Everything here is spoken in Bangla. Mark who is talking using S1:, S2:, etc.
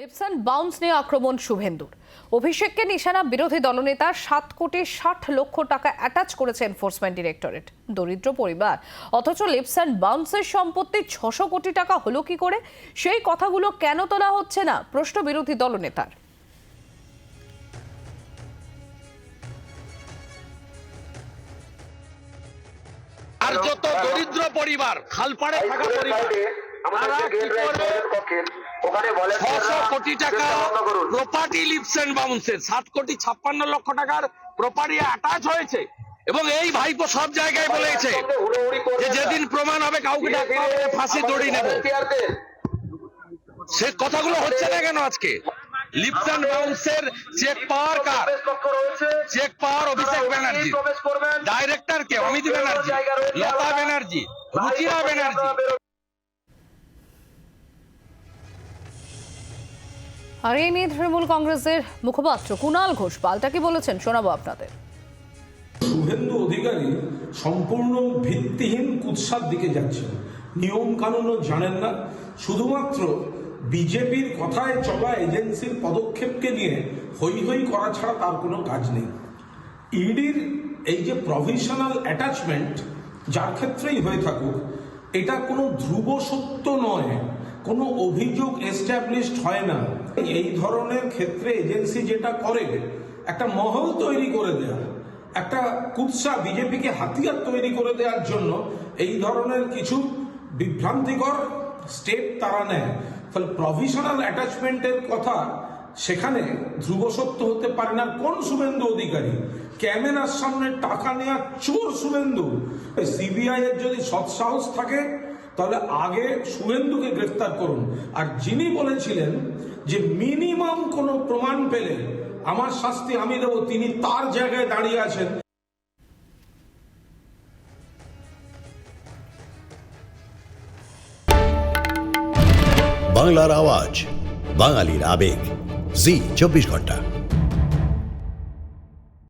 S1: লিপসান বাউন্স নিয়ে আক্রমণ শুভেন্দুর। অভিষেককে নিশানা বিরোধী দলনেতা সাত কোটি ষাট লক্ষ টাকা অ্যাটাচ করেছে এনফোর্সমেন্ট ডিরেক্টরেট দরিদ্র পরিবার। অথচ লিপসান বাউন্সের সম্পত্তি ছশো কোটি টাকা হলো কি করে? সেই কথাগুলো কেন তোলা হচ্ছে না? প্রশ্ন বিরোধী দলনেতার।
S2: আর যত দরিদ্র পরিবার, খালপাড়ে থাকা পরিবার ছশো কোটি টাকা প্রপার্টি লিপস এন্ড বাউন্সের সাত কোটি ছাপ্পান্ন লক্ষ টাকার প্রপার্টি অ্যাটাচ হয়েছে এবং এই ভাইপো সব জায়গায় বলেছে যে যেদিন প্রমাণ হবে কাউকে ডাকতে হবে, ফাঁসি দড়ি নেব। সে কথাগুলো হচ্ছে না কেন আজকে? লিপস এন্ড বাউন্সের চেক পাওয়ার কার? Check power Abhishek Banerjee. Director কে অমিত ব্যানার্জি। লতা ব্যানার্জি। রুচিরা ব্যানার্জি।
S1: আর এই নিয়ে তৃণমূল কংগ্রেসের মুখপাত্র কুণাল ঘোষ পাল্টা কি বলেছেন শোনাবো আপনাদের।
S3: শুভেন্দু অধিকারী সম্পূর্ণ ভিত্তিহীন কুৎসার দিকে যাচ্ছেন। নিয়ম কানুনও জানেন না। শুধুমাত্র বিজেপির কথায় চলা এজেন্সির পদক্ষেপকে নিয়ে হই হই করা ছাড়া তার কোনো কাজ নেই। ইডির এই যে প্রভিশনাল অ্যাটাচমেন্ট যার ক্ষেত্রেই হয়ে থাকুক, এটা কোনো ধ্রুব সত্য নয়। কোনো অভিযোগ এস্টাবলিশড হয় না। এই ধরনের ক্ষেত্রে এজেন্সি যেটা করে, একটা মহল তৈরি করে দেয়া, একটা কুৎসা বিজেপিকে হাতিয়ার তৈরি করে দেওয়ার জন্য এই ধরনের কিছু বিভ্রান্তিকর স্টেপ তারা নেয়। ফলে প্রভিশনাল অ্যাটাচমেন্টের কথা সেখানে ধ্রুব সত্য হতে পারে না। কোন শুভেন্দু অধিকারী? ক্যামেরার সামনে টাকা নেওয়া চোর শুভেন্দু। সিবিআই এর যদি সৎসাহস থাকে তাহলে আগে শুভেন্দুকে গ্রেফতার করুন। আর যিনি বলেছিলেন যে মিনিমাম কোনো প্রমাণ পেলে আমার শাস্তি আমি দেবো, তিনি তার জায়গায় দাঁড়িয়ে আছেন।
S4: বাংলার আওয়াজ, বাঙালির আবেগ। জি, চব্বিশ ঘণ্টা।